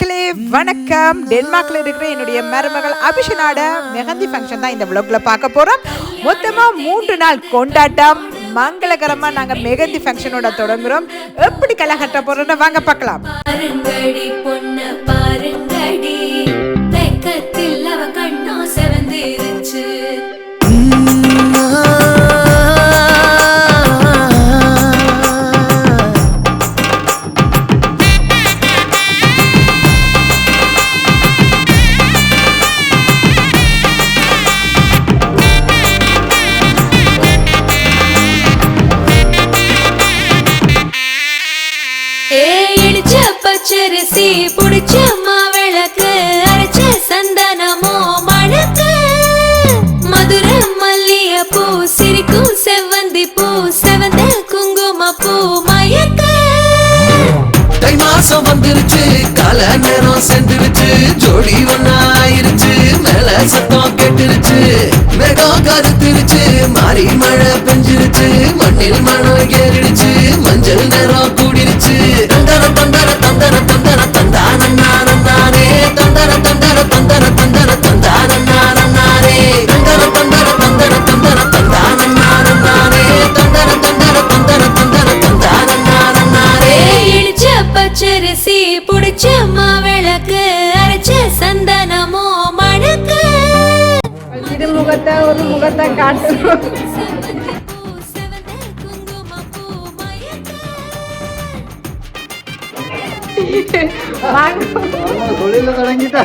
மக்களே வணக்கம். டென்மார்க்ல இருக்கிற என்னுடைய மருமகள் அபிஷனாட மெஹந்தி ஃபங்க்ஷன் தான் இந்த vlogல பார்க்க போறோம். மொத்தமா மூன்று நாள் கொண்டாட்டம். மங்களகரமா நாங்க மெஹந்தி ஃபங்க்ஷனோட தொடங்குறோம். எப்படி களை கட்ட போறோம்னு வாங்க பார்க்கலாம். ஏ இடிச்ச பச்சரிசி புடிச்ச மாவிளக்கு அரைச்ச சந்தனமோ மணக்கு. மதுர மல்லிய பூ சிரிக்கும் செவ்வந்தி பூ செவந்த குங்கும பூ மயக்க. தை மாசம் வந்துருச்சு கால நேரம் சென்றுருச்சு ஜோடி ஒன்னாயிருச்சு மேல சத்தம் கேட்டுருச்சு. மேகம் கருத்துருச்சு மாறி மழை பெஞ்சிருச்சு மண்ணில் மணம் ஏறிடுச்சு மஞ்சள் நேரம் பச்சரிசி புடிச்ச மாவிளக்கு அரைச்ச சந்தனமோ மணக்கு. இரு முகத்தை ஒரு முகத்தை காட்டணும் தொழில தொடங்கிட்டா.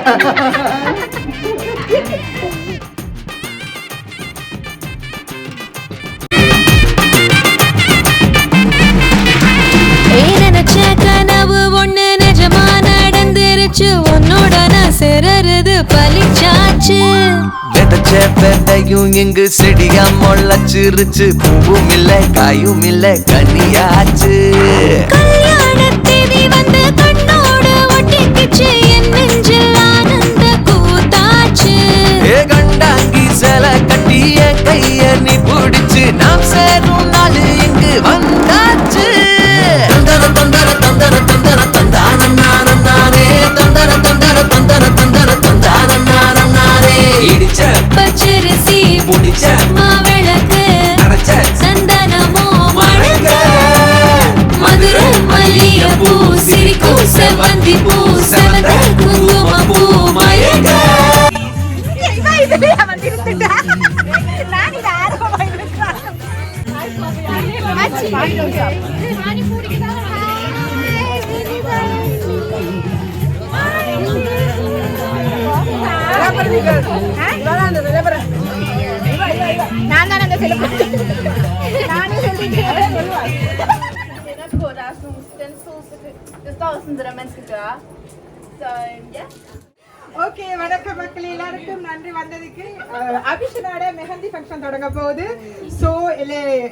விதைச்ச விதையும் இங்கு செடியா முளைச்சிருச்சு பூவும் இல்ல காயும் இல்ல கனியாச்சு வந்து கண்டாங்கி சில கட்டி என் கைய நீ பிடிச்சு. நாம் சேரும் நாள் இங்கு வந்தாச்சு நான் தான் அந்த செலிபிரிட்டி நானே சொல்லிட்டேன் på, det er sånn stencils. Det står sånn det er mennesker gjør. Så, ja. Okay வணக்கம் மக்கள் எல்லாருக்கும் நன்றி வந்ததுக்கு. அபிஷனோட மெஹந்தி ஃபங்க்ஷன் தொடங்க போகுது. ஸோ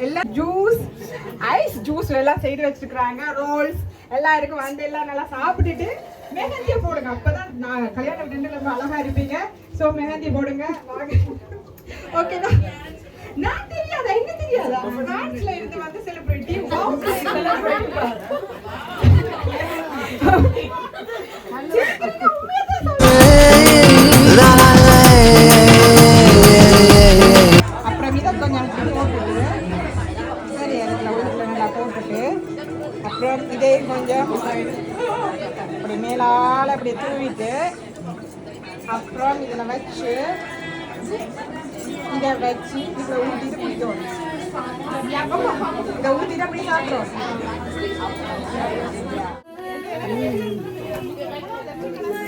எல்லாம் ஜூஸ் ஐஸ் ஜூஸ் எல்லாம் செய்து வச்சிருக்கிறாங்க. ரோல்ஸ் எல்லாம் இருக்கு வந்து எல்லாம் நல்லா சாப்பிட்டுட்டு மெஹந்தியை போடுங்க. அப்பதான் நான் கல்யாண வீட்டுல ரொம்ப அழகா இருப்பீங்க. ஸோ மெஹந்தி போடுங்க. ஓகேவா நான் தெரியாதா? என்ன தெரியாதா? பிரான்ஸ்ல இருந்து வந்து செலிபிரிட்டி நல்லா அப்புறம் இதையும் கொஞ்சம் அப்படி மேலால் அப்படி தூவிட்டு அப்புறம் இதில் வச்சு இதை வச்சு இதில் ஊற்றிட்டு பிடிக்கணும் இதை ஊற்றிட்டு அப்படி சாப்பிட்றோம்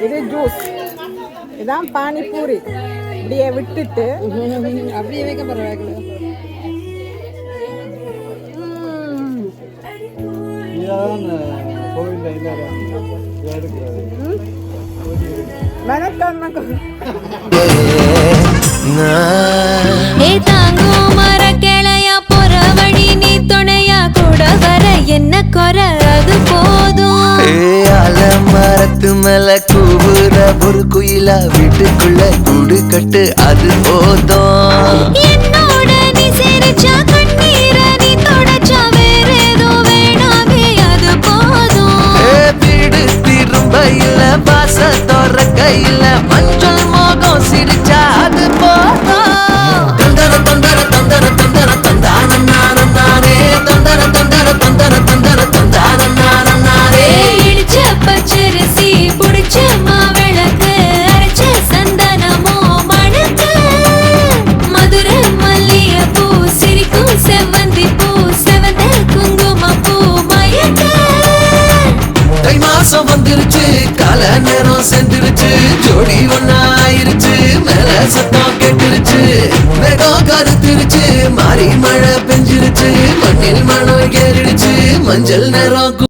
இது ஜூஸ் இதான் பானிபூரி. இப்படியே விட்டுட்டு அப்படியே வைக்க பரவாயில்ல வணக்கம் ஏ தாங்கும் மர கிளையா போற வழி நீ துணையா கூட வர என்ன குறை? அது போதும். மரத்து மேல கூவுற ஒரு குயிலா வீட்டுக்குள்ள கூடு கட்டு அது போதும். என்னோட நீ சிரிச்சா இல்ல மஞ்சள் மோகம் சிரிச்சா சேர்ந்துருச்சு ஜோடி ஒன்னாயிருச்சு மேல சத்தம் கேட்டுருச்சு. மேகம் கருத்துருச்சு. மாறி மழை பெஞ்சிருச்சு. மண்ணில் மணம் ஏறிடுச்சு. மஞ்சள் நிறம்